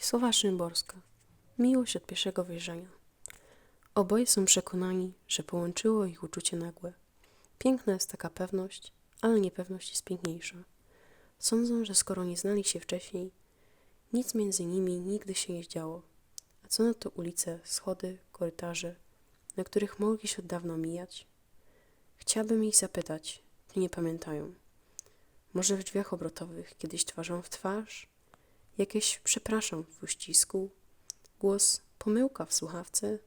Słowa Szymborska. Miłość od pierwszego wejrzenia. Oboje są przekonani, że połączyło ich uczucie nagłe. Piękna jest taka pewność, ale niepewność jest piękniejsza. Sądzą, że skoro nie znali się wcześniej, nic między nimi nigdy się nie działo. A co na to ulice, schody, korytarze, na których mogli się od dawna mijać? Chciałabym ich zapytać, czy nie pamiętają. Może w drzwiach obrotowych, kiedyś twarzą w twarz? Jakieś przepraszam w uścisku? Głos pomyłka w słuchawce?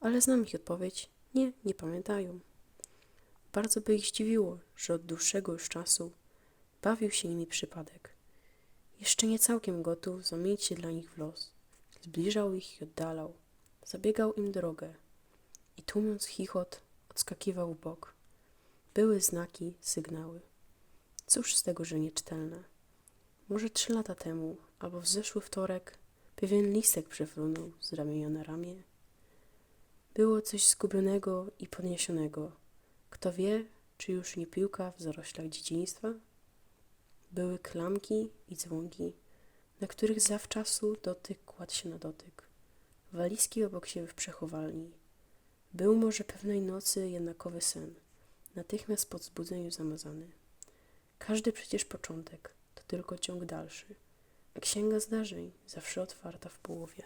Ale znam ich odpowiedź. Nie, nie pamiętają. Bardzo by ich zdziwiło, że od dłuższego już czasu bawił się nimi przypadek. Jeszcze nie całkiem gotów zamienić się dla nich w los. Zbliżał ich i oddalał. Zabiegał im drogę. I tłumiąc chichot, odskakiwał w bok. Były znaki, sygnały. Cóż z tego, że nieczytelne? Może trzy lata temu, albo w zeszły wtorek, pewien listek przefrunął z ramienia na ramię. Było coś zgubionego i podniesionego. Kto wie, czy już nie piłka w zaroślach dzieciństwa? Były klamki i dzwonki, na których zawczasu dotyk kładł się na dotyk. Walizki obok siebie w przechowalni. Był może pewnej nocy jednakowy sen, natychmiast po zbudzeniu zamazany. Każdy przecież początek tylko ciąg dalszy, księga zdarzeń zawsze otwarta w połowie.